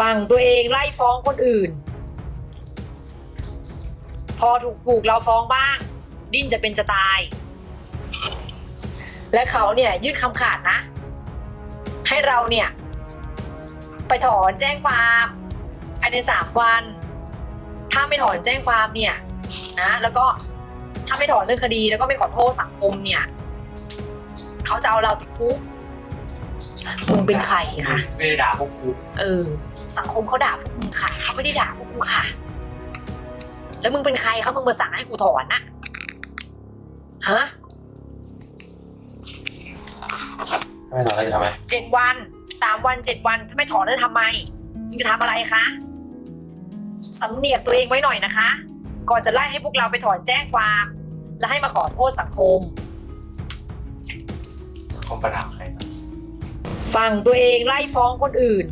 ฝั่งตัวเองไล่ฟ้องคนอื่น พอถูกถูกเราฟ้องบ้าง ดิ้นจะเป็นจะตาย และเขาเนี่ยยื่นคำขาดนะ ให้เราเนี่ย ไปถอนแจ้งความภายในสามวัน ถ้าไม่ถอนแจ้งความเนี่ยนะแล้วก็ถ้าไม่ถอนเรื่องคดีแล้วก็ไม่ขอโทษสังคมเนี่ยเขาจะเอาเราติดคุกมึงเป็นใครคะ ไม่ได้ด่าพวกกูเออ สังคมเขาด่าพวกมึงค่ะเขาไม่ได้ด่าพวกกูค่ะ แล้วมึงเป็นใครเขามึงมาสั่งให้กูถอนนะฮะไม่ถอนแล้วจะทำไมเจ็ดวันสามวันเจ็ดวันถ้าไม่ถอนแล้วทำไมมึงจะทำอะไรคะสำเนียกตัวเองไว้หน่อยนะคะ ก่อนจะไล่ให้พวกเราไปถอนแจ้งความ และให้มาขอโทษสังคม สังคมประนามใครนะ ฝั่งตัวเองไล่ฟ้องคนอื่น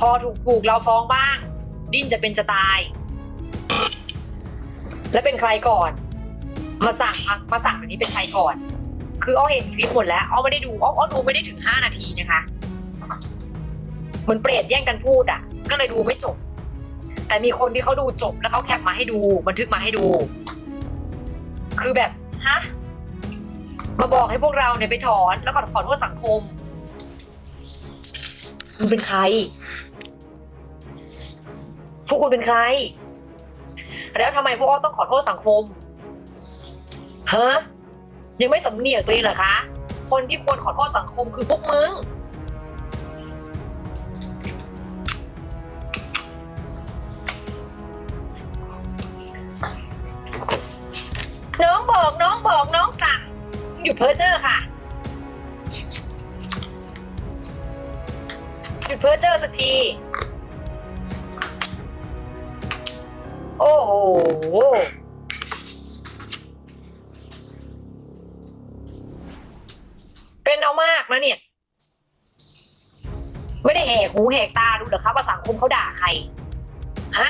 พอถูกถูกเราฟ้องบ้าง ดิ้นจะเป็นจะตาย และเป็นใครก่อน มาสั่งมามาสั่งแบบนี้เป็นใครก่อน คืออ้อเห็นคลิปหมดแล้วอ้อไม่ได้ดูอ้ออ้อดูไม่ได้ถึงห้านาทีนะคะเหมือนเปรตแย่งกันพูดอะ ก็เลยดูไม่จบ แต่มีคนที่เขาดูจบแล้วเขาแคปมาให้ดู บันทึกมาให้ดู คือแบบฮะมาบอกให้พวกเราเนี่ยไปถอนแล้วขอขอโทษสังคมมึงเป็นใคร พวกคุณเป็นใคร แล้วทำไมพวกอ้อต้องขอโทษสังคมฮะยังไม่สำเนียกตัวเองเหรอคะ คนที่ควรขอโทษสังคมคือพวกมึงน้องบอกน้องบอกน้องสั่งหยุดเพ้อเจ้อค่ะหยุดเพ้อเจ้อสักที เป็นเอามากนะเนี่ย ไม่ได้แหกหูแหกตาดูเหรอคะว่าสังคมเขาด่าใคร ฮะ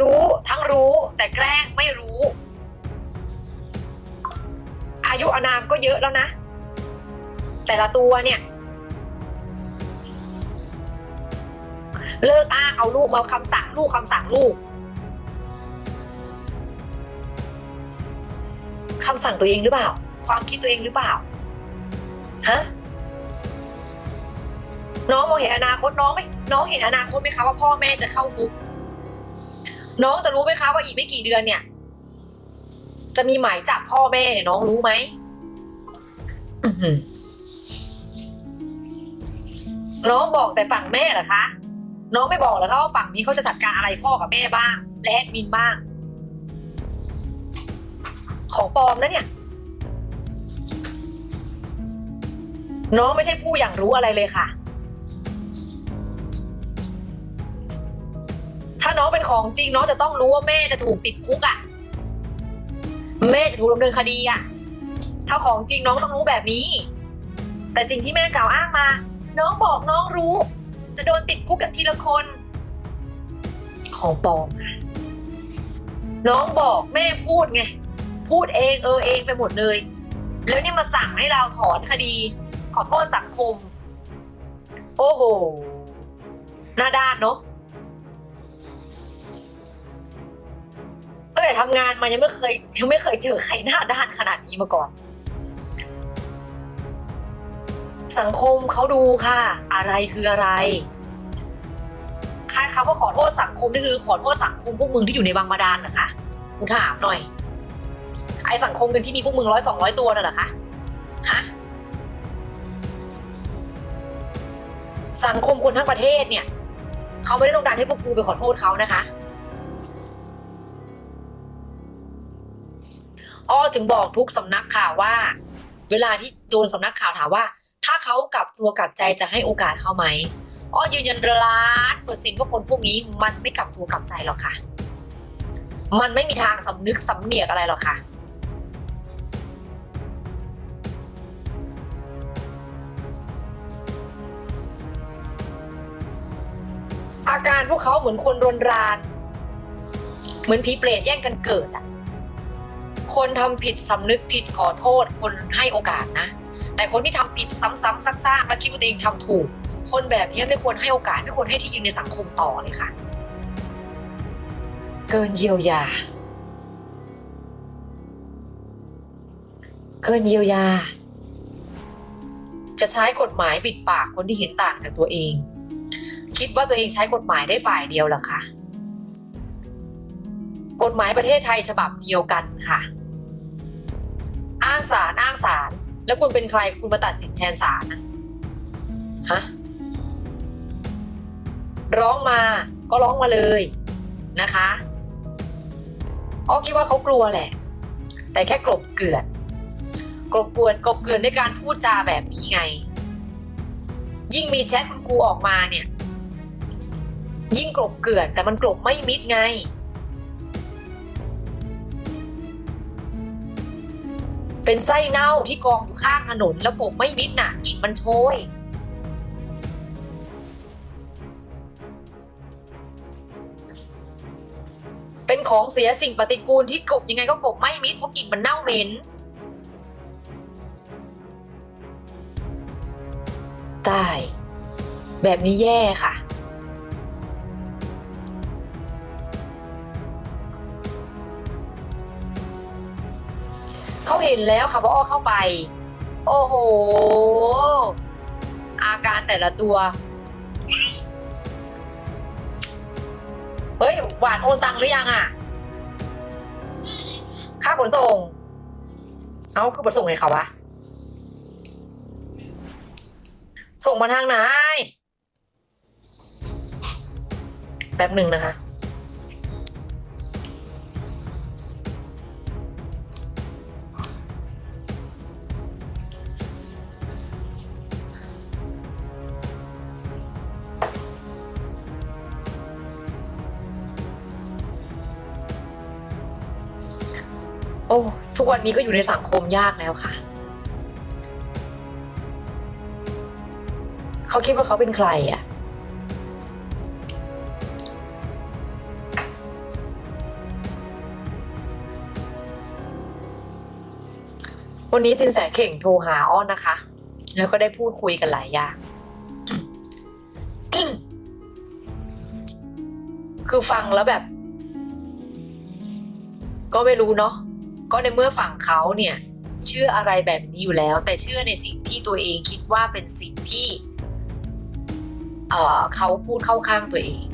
รู้ทั้งรู้แต่แกล้งไม่รู้ อายุอานามก็เยอะแล้วนะ แต่ละตัวเนี่ย เลิกอ้างเอาลูกมาคำสั่งลูกคำสั่งลูกคำสั่งตัวเองหรือเปล่า ความคิดตัวเองหรือเปล่าฮะน้องมองเห็นอนาคตน้องไหมน้องเห็นอนาคตไหมคะว่าพ่อแม่จะเข้าคุกน้องจะรู้ไหมคะว่าอีกไม่กี่เดือนเนี่ย จะมีหมายจับพ่อแม่เนี่ยน้องรู้ไหมน้องบอกแต่ฝั่งแม่เหรอคะ น้องไม่บอกเหรอคะว่าฝั่งนี้เขาจะจัดการอะไรพ่อกับแม่บ้าง และแอดมินบ้าง ของปลอมนะเนี่ย น้องไม่ใช่ผู้อย่างรู้อะไรเลยค่ะ ถ้าน้องเป็นของจริงน้องจะต้องรู้ว่าแม่จะถูกติดคุกอะ่ะ แม่จะถูกดำเนินคดีอะ่ะ ถ้าของจริงน้องต้องรู้แบบนี้ แต่สิ่งที่แม่กล่าวอ้างมา น้องบอกน้องรู้ จะโดนติดคุกกับทีละคน ของปลอมค่ะ น้องบอกแม่พูดไง พูดเองเออเองไปหมดเลย แล้วนี่มาสั่งให้เราถอนคดี ขอโทษสังคม โอ้โห หน้าด้านเนาะตั้งแต่ทำงานมายังไม่เคยยังไม่เคยเจอใครหน้าด้านขนาดนี้มาก่อน สังคมเขาดูค่ะ อะไรคืออะไรค่าคำว่าขอโทษสังคมนี่คือขอโทษสังคมพวกมึงที่อยู่ในบางบาดาลเหรอคะกูถามหน่อย ไอสังคมกันที่มีพวกมึงร้อยสองร้อยตัวน่ะเหรอคะฮะสังคมคนทั้งประเทศเนี่ยเขาไม่ได้ต้องการให้พวกกูไปขอโทษเขานะคะอ้อถึงบอกทุกสำนักข่าวว่า เวลาที่โดนสำนักข่าวถามว่า ถ้าเขากลับตัวกลับใจจะให้โอกาสเขาไหมอ้อยืนยันล้านเปอร์เซ็นต์ว่าคนพวกนี้มันไม่กลับตัวกลับใจหรอกค่ะ มันไม่มีทางสำนึกสำเนียกอะไรหรอกค่ะอาการพวกเขาเหมือนคนรนราน เหมือนผีเปรตแย่งกันเกิดอะคนทำผิดสำนึกผิดขอโทษ คนให้โอกาสนะ แต่คนที่ทำผิดซ้ำๆซักๆและคิดว่าตัวเองทำถูก คนแบบนี้ไม่ควรให้โอกาส ไม่ควรให้ที่ยืนในสังคมต่อเลยค่ะ เกินเยียวยา เกินเยียวยา จะใช้กฎหมายปิดปากคนที่เห็นต่างจากตัวเอง คิดว่าตัวเองใช้กฎหมายได้ฝ่ายเดียวหรอคะกฎหมายประเทศไทยฉบับเดียวกันค่ะ อ้างศาลอ้างศาล แล้วคุณเป็นใครคุณมาตัดสินแทนศาลนะฮะร้องมาก็ร้องมาเลยนะคะอ้อคิดว่าเขากลัวแหละ แต่แค่กลบเกลื่อนกลบเกลื่อนกลบเกลื่อนด้วยการพูดจาแบบนี้ไง ยิ่งมีแชทคุณครูออกมาเนี่ย ยิ่งกลบเกลื่อนแต่มันกลบไม่มิดไง เป็นไส้เน่าที่กองอยู่ข้างถนนแล้วกบไม่มิดน่ะกลิ่นมันโชยเป็นของเสียสิ่งปฏิกูลที่กบยังไงก็กบไม่มิดเพราะกลิ่นมันเน่าเหม็นตาย แบบนี้แย่ค่ะ เห็นแล้วค่ะว่าอ้อเข้าไป โอ้โห อาการแต่ละตัว เฮ้ย หวานโอนตังหรือยังอะ ค่าขนส่ง เอาคือขนส่งไงเขาวะ ส่งมาทางไหน แป๊บหนึ่งนะคะ อ้ทุกวันนี้ก็อยู่ในสังคมยากแล้วค่ะ เขาคิดว่าเขาเป็นใครอะวันนี้สินแสเข่งโทรหาอ้อนนะคะ แล้วก็ได้พูดคุยกันหลายอย่าง คือฟังแล้วแบบ ก็ไม่รู้เนาะ ก็ในเมื่อฝั่งเขาเนี่ยเชื่ออะไรแบบนี้อยู่แล้ว แต่เชื่อในสิ่งที่ตัวเองคิดว่าเป็นสิ่งที่เเขาพูดเข้าข้างตัวเอง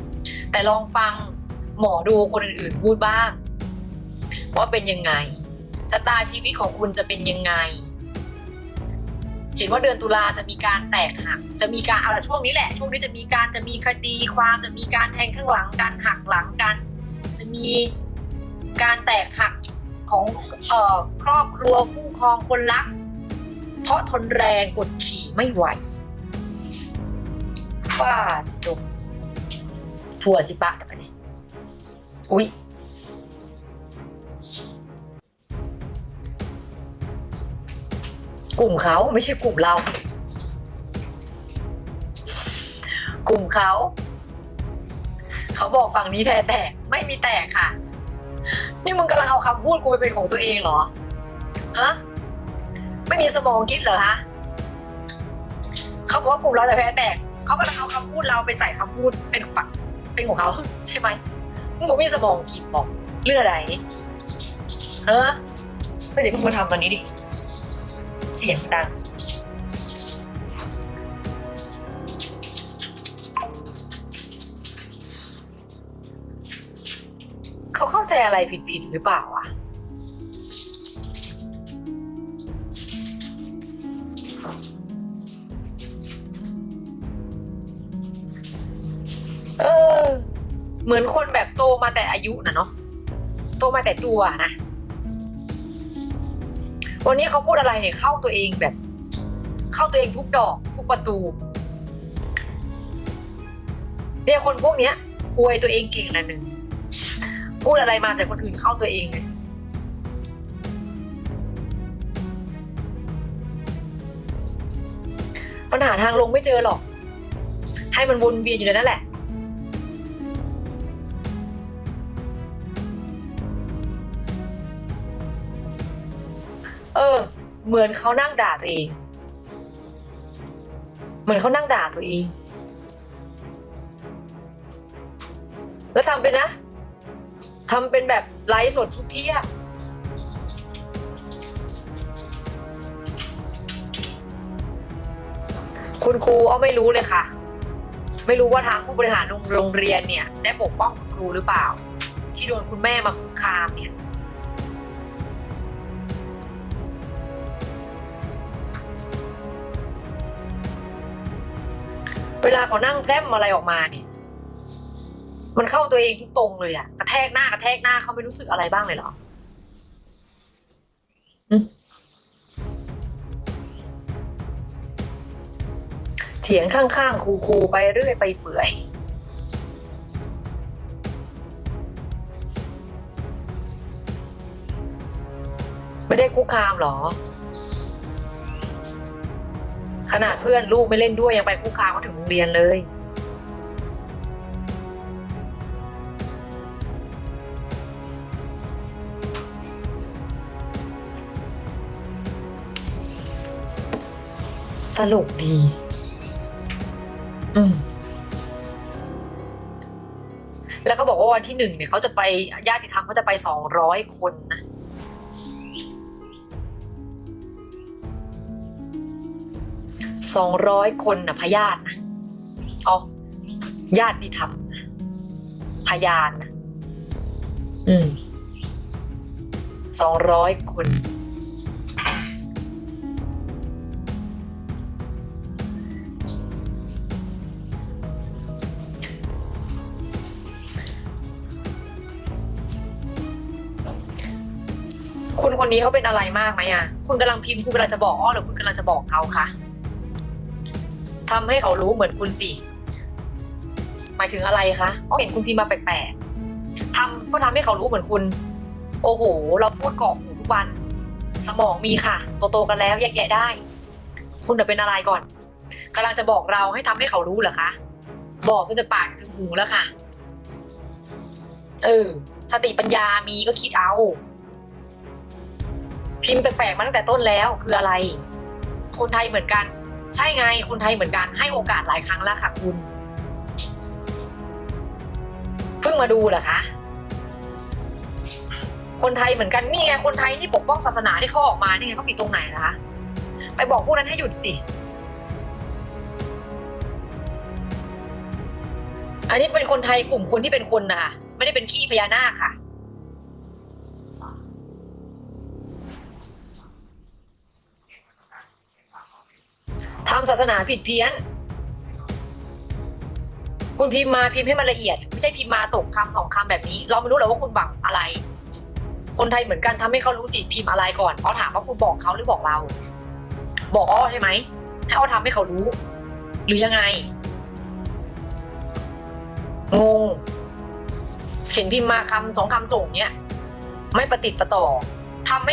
แต่ลองฟังหมอดูคนอื่นๆพูดบ้าง ว่าเป็นยังไงชะตาชีวิตของคุณจะเป็นยังไง เห็นว่าเดือนตุลาจะมีการแตกหัก จะมีการเอาละช่วงนี้แหละ ช่วงนี้จะมีการจะมีคดีความจะมีการแทงข้างหลังกันหักหลังกัน จะมีการแตกหัก ของออครอบครัวคู่ครองคนรัก เพราะทนแรงกดขี่ไม่ไหวว่าจบทัวสิปะเดี๋ยวไปเนี่ยอุ๊ยกลุ่มเขาไม่ใช่กลุ่มเรา กลุ่มเขา เขาบอกฝั่งนี้แพ้แตกไม่มีแตกค่ะ นี่มึงกำลังเอาคำพูดกูไปเป็นของตัวเองเหรอ ฮะ ไม่มีสมองคิดเหรอฮะ เขาบอกว่ากลุ่มเราจะแพ้แตก เขากำลังเอาคำพูดเราไปใส่คำพูดเป็นฝักเป็นของเขา ใช่ไหมมึงมีสมองคิดบอกเรื่องอะไรฮะก็เดี๋ยวมึงมาทำตอนนี้ดิ เสียงดัง อะไรผิดๆหรือเปล่าอะเออ เหมือนคนแบบโตมาแต่อายุนะเนาะโตมาแต่ตัวนะ วันนี้เขาพูดอะไรเนี่ยเข้าตัวเองแบบ เข้าตัวเองทุกดอกทุกประตูเนี่ยคนพวกเนี้ยอวยตัวเองเก่งนะหนึ่ง พูดอะไรมาแต่คนอื่นเข้าตัวเองเลยมันหาทางลงไม่เจอหรอก ให้มันวนเวียนอยู่ในนั้นแหละ เออ เหมือนเขานั่งด่าตัวเอง เหมือนเขานั่งด่าตัวเอง แล้วทำเป็นนะ ทำเป็นแบบไลฟ์สดทุกที่อะคุณครูอ้อไม่รู้เลยค่ะ ไม่รู้ว่าทางผู้บริหารโรงเรียนเนี่ย ได้ปกป้องคุณครูหรือเปล่า ที่โดนคุณแม่มาคุกคามเนี่ยเวลาเขานั่งแพร่มอะไรออกมาเนี่ย มันเข้าตัวเองทุกตรงเลยอะกระแทกหน้ากระแทกหน้าเขาไม่รู้สึกอะไรบ้างเลยเหรออืมเถียงข้างๆครูๆไปเรื่อยไปเปื่อยไม่ได้คุกคามเหรอ ขนาดเพื่อนลูกไม่เล่นด้วยยังไปคุกคามเขาถึงโรงเรียนเลย ตลกดี อืม แล้วเขาบอกว่าวันที่หนึ่งเนี่ยเขาจะไปญาติธรรมเขาจะไปสองร้อยคนนะสองร้อยคนนะพยานนะเอญาติธรรมพยานนะอืมสองร้อยคน คนนี้เขาเป็นอะไรมากไหมอะ คุณกำลังพิมพ์คุณกำลังจะบอกอ้อหรือคุณกำลังจะบอกเขาคะทำให้เขารู้เหมือนคุณสิหมายถึงอะไรคะอ้อเห็นคุณพิมพ์มาแปลกๆทำก็ทำให้เขารู้เหมือนคุณ โอ้โห เราพูดเกาะหูทุกวัน สมองมีค่ะโตๆกันแล้วแยกแยะได้ คุณจะเป็นอะไรก่อนกำลังจะบอกเราให้ทำให้เขารู้เหรอคะบอกจนจะปากถึงหูแล้วค่ะ เออสติปัญญามีก็คิดเอา พิมพ์แปลกๆมาตั้งแต่ต้นแล้วคืออะไร คนไทยเหมือนกัน ใช่ไง คนไทยเหมือนกันให้โอกาสหลายครั้งแล้วค่ะคุณเพิ่งมาดูเหรอคะคนไทยเหมือนกันนี่ไงคนไทยนี่ปกป้องศาสนาที่เขาออกมานี่ไงเขาผิดตรงไหนนะคะไปบอกพวกนั้นให้หยุดสิอันนี้เป็นคนไทยกลุ่มคนที่เป็นคนนะคะไม่ได้เป็นขี้พญานาคค่ะ ทำศาสนาผิดเพี้ยน คุณพิมพ์มาพิมพ์ให้มันละเอียด ไม่ใช่พิมพ์มาตกคำสองคำแบบนี้ เราไม่รู้หรอกว่าคุณบังอะไร คนไทยเหมือนกันทำให้เขารู้สิพิมพ์อะไรก่อนเขาถามว่าคุณบอกเขาหรือบอกเรา บอกอ้อใช่ไหมให้อ้อทำให้เขารู้ หรือยังไงงงเห็นพิมพ์มาคำสองคำส่งเนี้ยไม่ประติดประต่อทำไม